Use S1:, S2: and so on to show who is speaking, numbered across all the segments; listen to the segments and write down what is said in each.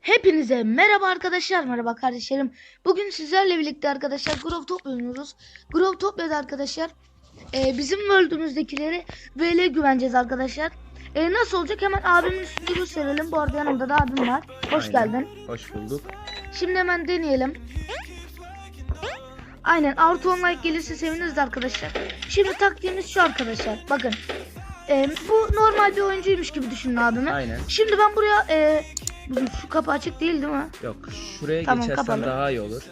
S1: Hepinize merhaba arkadaşlar, merhaba kardeşlerim. Bugün sizlerle birlikte arkadaşlar Grove Top oynuyoruz. Grove Topya'da arkadaşlar e, bizim world'ümüzdekileri VL güveneceğiz arkadaşlar. E, nasıl olacak hemen abimin üstünü gösterelim. Bu arada yanımda da abim var. Hoş
S2: Aynen.
S1: geldin.
S2: Hoş bulduk.
S1: Şimdi hemen deneyelim. Aynen artı 10 like gelirse seviniriz arkadaşlar. Şimdi taktiğimiz şu arkadaşlar. Bakın. E, bu normal bir oyuncuymuş gibi düşünün abimi.
S2: Aynen.
S1: Şimdi ben buraya e, şu kapı açık değil değil mi?
S2: Yok şuraya
S1: Tamam,
S2: geçersen
S1: kapalı.
S2: daha iyi olur.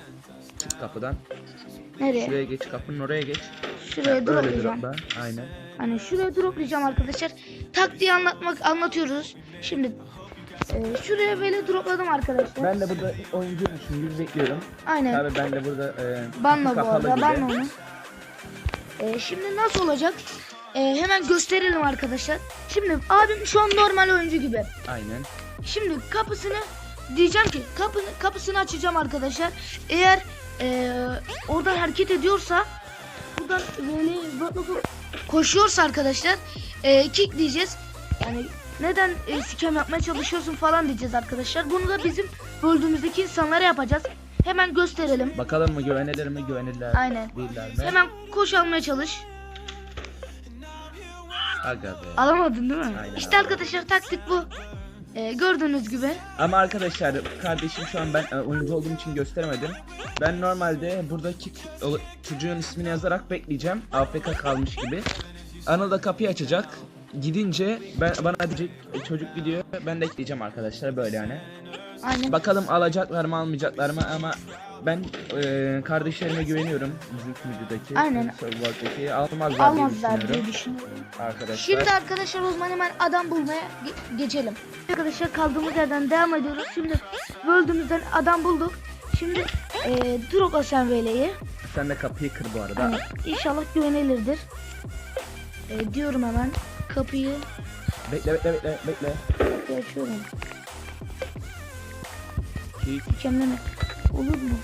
S2: Çık kapıdan.
S1: Nereye?
S2: Şuraya geç kapının oraya geç.
S1: Şuraya
S2: Böyle
S1: droplayacağım.
S2: dropla. Aynen.
S1: Hani şuraya droplayacağım arkadaşlar. Taktiği anlatmak anlatıyoruz. Şimdi e, şuraya böyle dropladım arkadaşlar.
S2: Ben de burada oyuncuymuşum gibi bekliyorum.
S1: Aynen.
S2: Tabii ben de burada e,
S1: Banla bu arada. Banla onu. E, şimdi nasıl olacak? E, hemen gösterelim arkadaşlar. Şimdi abim şu an normal oyuncu gibi.
S2: Aynen.
S1: Şimdi kapısını diyeceğim ki kapı, kapısını açacağım arkadaşlar. Eğer e, oradan hareket ediyorsa buradan böyle koşuyorsa arkadaşlar e, kick diyeceğiz. Yani neden e, sikem yapmaya çalışıyorsun falan diyeceğiz arkadaşlar. Bunu da bizim böldüğümüzdeki insanlara yapacağız. Hemen gösterelim.
S2: Bakalım mı güvenilir mi güvenirler
S1: Aynen.
S2: değiller mi?
S1: Hemen koş almaya çalış.
S2: Aga be.
S1: Alamadın değil mi?
S2: Aynen,
S1: işte
S2: alamadım.
S1: arkadaşlar taktik bu. E, gördüğünüz gibi.
S2: Ama arkadaşlar kardeşim şu an ben e, oyuncu olduğum için gösteremedim. Ben normalde buradaki çocuğun ismini yazarak bekleyeceğim. AFK kalmış gibi. Anıl da kapıyı açacak. Gidince ben bana diyecek "E, çocuk gidiyor. Ben de ekleyeceğim arkadaşlar böyle yani.
S1: Aynen.
S2: Bakalım alacaklar mı almayacaklar mı ama ben e, kardeşlerime güveniyorum. Videodaki.
S1: Aynen.
S2: Survivor'daki almazlar,
S1: Almazlar
S2: diye
S1: diye
S2: düşünüyorum.
S1: düşünüyorum.
S2: Arkadaşlar.
S1: Şimdi arkadaşlar o zaman hemen adam bulmaya ge- geçelim. Arkadaşlar kaldığımız yerden devam ediyoruz. Şimdi böldüğümüzden adam bulduk. Şimdi e, drop Asen Vele'yi.
S2: Sen de kapıyı kır bu arada.
S1: Yani inşallah güvenilirdir. E, diyorum hemen kapıyı,
S2: Bekle bekle bekle bekle.
S1: kapıyı açıyorum.
S2: Ki-
S1: Mükemmel. Olur mu?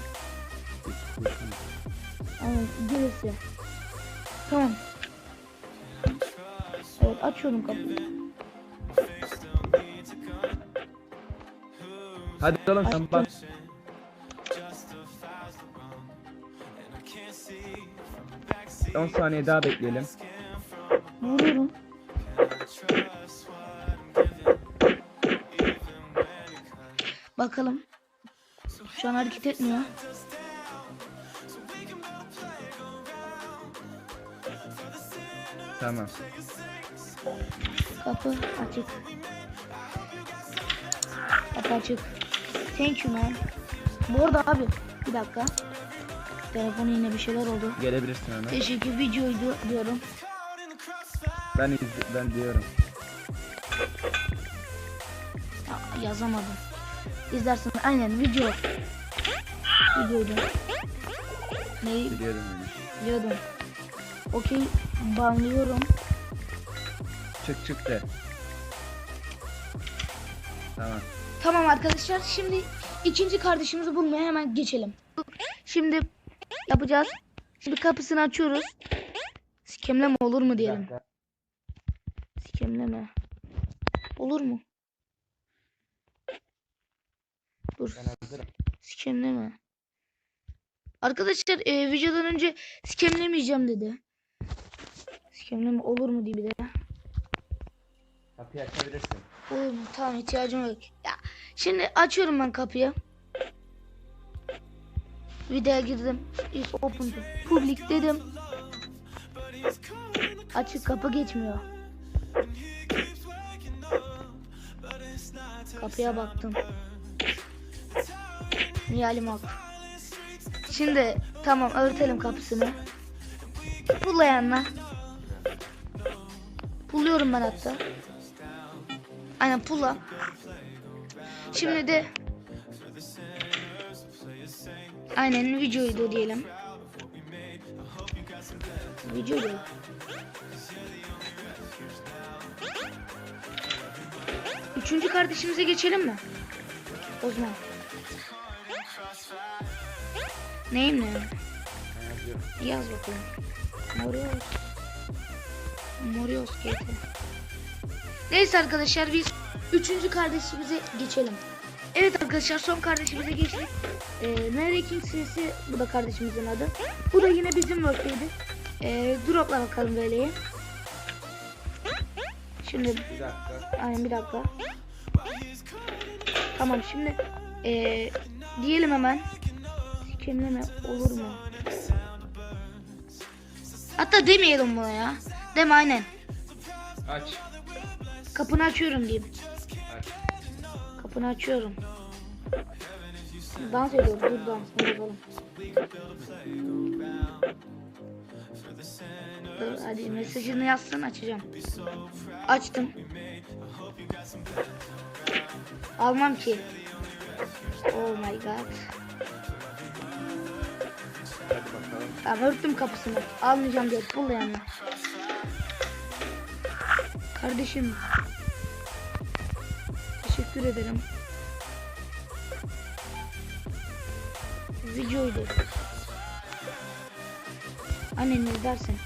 S1: Aynen gerisi. Tamam. Evet açıyorum kapıyı.
S2: Hadi oğlum sen bak. On saniye daha bekleyelim.
S1: Vuruyorum. Bakalım. Şu an hareket etmiyor.
S2: Tamam.
S1: Kapı açık. Kapı açık. Thank you man. Bu arada abi bir dakika. Telefonu yine bir şeyler oldu.
S2: Gelebilirsin hemen.
S1: Teşekkür videoydu diyorum.
S2: Ben izle- ben diyorum.
S1: Ya, yazamadım. İzlersin aynen video. Videoydu. Neyi
S2: Biliyorum yani.
S1: biliyordum. Okey banlıyorum.
S2: Çık çık de. Tamam.
S1: Tamam arkadaşlar şimdi ikinci kardeşimizi bulmaya hemen geçelim. Şimdi yapacağız. Şimdi kapısını açıyoruz. Sikemleme olur mu diyelim. Sikemleme. Olur mu? Dur. Sikemleme. Arkadaşlar e, videodan önce sikemlemeyeceğim dedi. Sikemleme olur mu diye bir de.
S2: Kapıyı açabilirsin.
S1: Olur mu? Tamam ihtiyacım yok. Ya, şimdi açıyorum ben kapıyı. Videoya girdim. İlk open public dedim. Açık kapı geçmiyor. Kapıya baktım. Nihalim hak. Şimdi tamam örtelim kapısını. Pulla yanına. Pulluyorum ben hatta. Aynen pulla. Şimdi de Aynen videoydu diyelim. Videoydu. Üçüncü kardeşimize geçelim mi? Osman. Neyim ne? Yaz bakalım. Morios. Morios. Neyse arkadaşlar biz üçüncü kardeşimize geçelim. Evet arkadaşlar son kardeşimize geçtik. Ee, Mary King serisi bu da kardeşimizin adı. Bu da yine bizim work'teydi. Ee, dropla bakalım böyleyi. Şimdi
S2: Bir dakika.
S1: aynen bir dakika. Tamam şimdi ee, diyelim hemen. Sikimleme olur mu? Hatta demeyelim buna ya. Deme aynen.
S2: Aç.
S1: Kapını açıyorum diyeyim. Kapını açıyorum. Dans ediyor. Dur dansını yapalım. Dur hadi mesajını yazsın açacağım. Açtım. Almam ki. Oh my god. Tamam örttüm kapısını. Almayacağım diye pull yani. Kardeşim. Teşekkür ederim. Videoydu. Annen izlersin.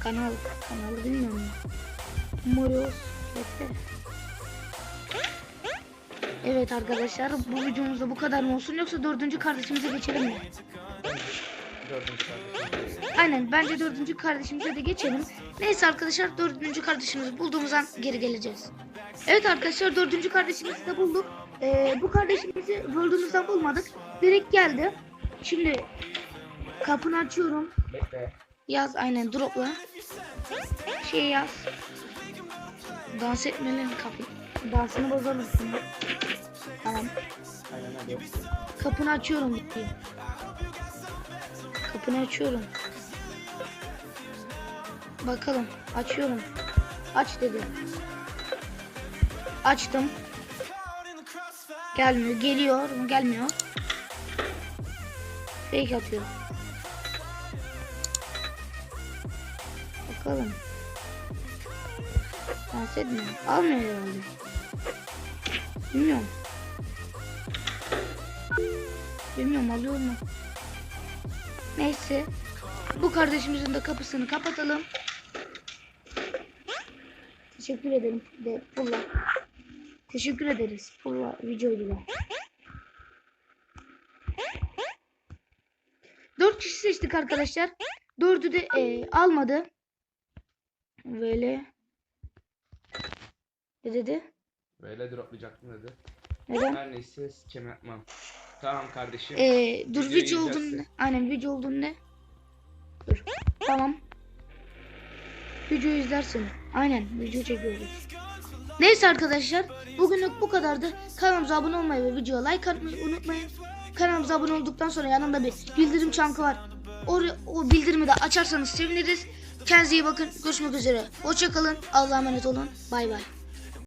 S1: Kanal, kanalı bilmiyorum ya. Morios Kete. Evet arkadaşlar bu videomuzda bu kadar mı olsun yoksa dördüncü kardeşimize geçelim mi?
S2: Dördüncü.
S1: Aynen bence dördüncü kardeşimize de geçelim. Neyse arkadaşlar dördüncü kardeşimizi bulduğumuz an geri geleceğiz. Evet arkadaşlar dördüncü kardeşimizi de bulduk. Ee, bu kardeşimizi World'umuzdan bulmadık. Direkt geldi. Şimdi kapını açıyorum.
S2: Bekle.
S1: Yaz aynen dropla. Şey yaz. Dans etmelerin kapı. Dansını bozalım şimdi. Tamam.
S2: Aynen.
S1: Kapını açıyorum diyeyim. Kapını açıyorum. Bakalım. Açıyorum. Aç dedi. Açtım. Gelmiyor. Geliyor. Gelmiyor. Fake atıyor. Bakalım. Dans etmiyor. Almıyor herhalde. Bilmiyorum. Bilmiyorum alıyor mu? Neyse. Bu kardeşimizin de kapısını kapatalım. Teşekkür ederim de Pulla. Teşekkür ederiz Pulla videoyu bile. Dört kişi seçtik arkadaşlar. Dördü de e, almadı. Böyle. Ne dedi?
S2: Böyle droplayacaktım dedi.
S1: Neden?
S2: Her neyse sikem yapmam. Tamam kardeşim.
S1: Ee, dur
S2: Videoyu
S1: video olduğunu
S2: izlersin.
S1: aynen video olduğunu ne? Dur. Tamam. Videoyu izlersin. Aynen video çekiyoruz. Neyse arkadaşlar bugünlük bu kadardı. Kanalımıza abone olmayı ve videoya like atmayı unutmayın. Kanalımıza abone olduktan sonra yanında bir bildirim çankı var. O, o bildirimi de açarsanız seviniriz. Kendinize iyi bakın. Görüşmek üzere. Hoşçakalın. Allah'a emanet olun. Bay bay.